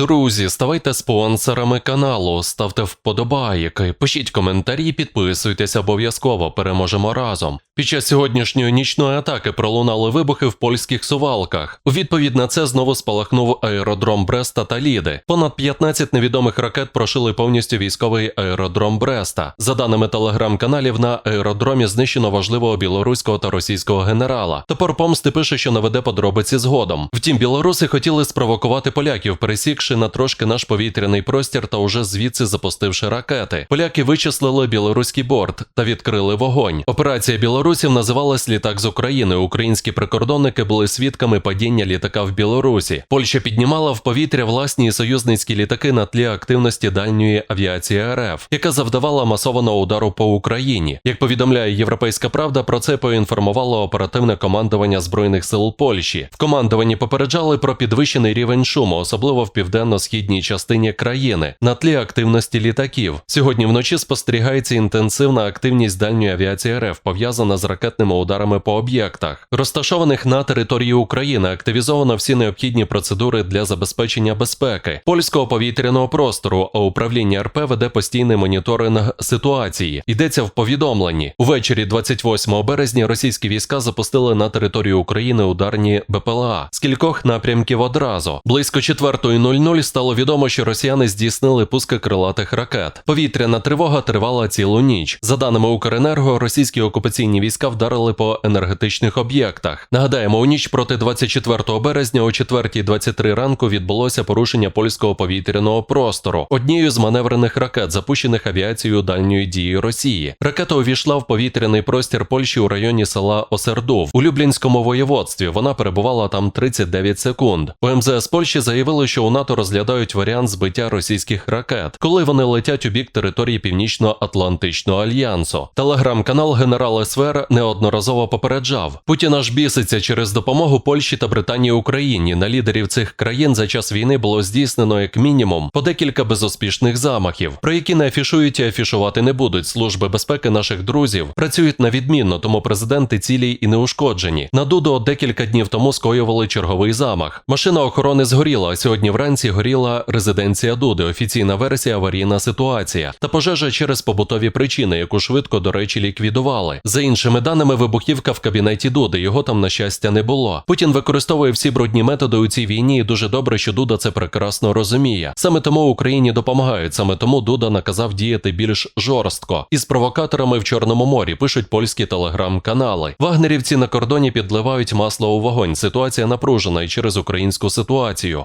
Друзі, ставайте спонсорами каналу, ставте вподобайки, пишіть коментарі, підписуйтесь обов'язково, переможемо разом. Під час сьогоднішньої нічної атаки пролунали вибухи в польських сувалках. У відповідь на це знову спалахнув аеродром Бреста та Ліди. Понад 15 невідомих ракет прошили повністю військовий аеродром Бреста. За даними телеграм-каналів, на аеродромі знищено важливого білоруського та російського генерала. Топор помсти пише, що наведе подробиці згодом. Втім, білоруси хотіли спровокувати поляків, пересікши на трошки наш повітряний простір та уже звідси запустивши ракети. Поляки вичислили білоруський борт та відкрили вогонь. Операція білорусів називалась літак з України. Українські прикордонники були свідками падіння літака в Білорусі. Польща піднімала в повітря власні союзницькі літаки на тлі активності дальньої авіації РФ, яка завдавала масованого удару по Україні. Як повідомляє Європейська Правда, про це поінформувало оперативне командування збройних сил Польщі. В командуванні попереджали про підвищений рівень шуму, особливо в південно-східній частині країни, на тлі активності літаків. Сьогодні вночі спостерігається інтенсивна активність дальньої авіації РФ, пов'язана з ракетними ударами по об'єктах, розташованих на території України. Активізовано всі необхідні процедури для забезпечення безпеки польського повітряного простору. А управління РП веде постійний моніторинг ситуації. Йдеться в повідомленні. Увечері 28 березня російські війська запустили на територію України ударні БПЛА з кількох напрямків одразу. Близько 4.00 стало відомо, що росіяни здійснили пуски крилатих ракет. Повітряна тривога тривала цілу ніч. За даними Укренерго, російські окупаційні війська вдарили по енергетичних об'єктах. Нагадаємо, у ніч проти 24 березня о 4.23 ранку відбулося порушення польського повітряного простору. Однією з маневрених ракет, запущених авіацією дальньої дії Росії. Ракета увійшла в повітряний простір Польщі у районі села Осердов у Люблінському воєводстві. Вона перебувала там 39 секунд. У МЗС Польщі заявили, що у НАТО розглядають варіант збиття російських ракет, коли вони летять у бік території Північно-Атлантичного альянсу. Телеграм-канал генерал СВР неодноразово попереджав: Путін аж біситься через допомогу Польщі та Британії Україні. На лідерів цих країн за час війни було здійснено як мінімум по декілька безуспішних замахів, про які не афішують і афішувати не будуть. Служби безпеки наших друзів працюють на відмінно, тому президенти цілі і неушкоджені. На Дудо декілька днів тому скоювали черговий замах. Машина охорони згоріла. Сьогодні вранці горіла резиденція Дуди. Офіційна версія аварійна ситуація та пожежа через побутові причини, яку швидко, до речі, ліквідували. За іншими даними, вибухівка в кабінеті Дуди. Його там на щастя не було. Путін використовує всі брудні методи у цій війні, і дуже добре, що Дуда це прекрасно розуміє. Саме тому Україні допомагають. Саме тому Дуда наказав діяти більш жорстко. Із провокаторами в Чорному морі пишуть польські телеграм-канали. Вагнерівці на кордоні підливають масло у вогонь. Ситуація напружена і через українську ситуацію.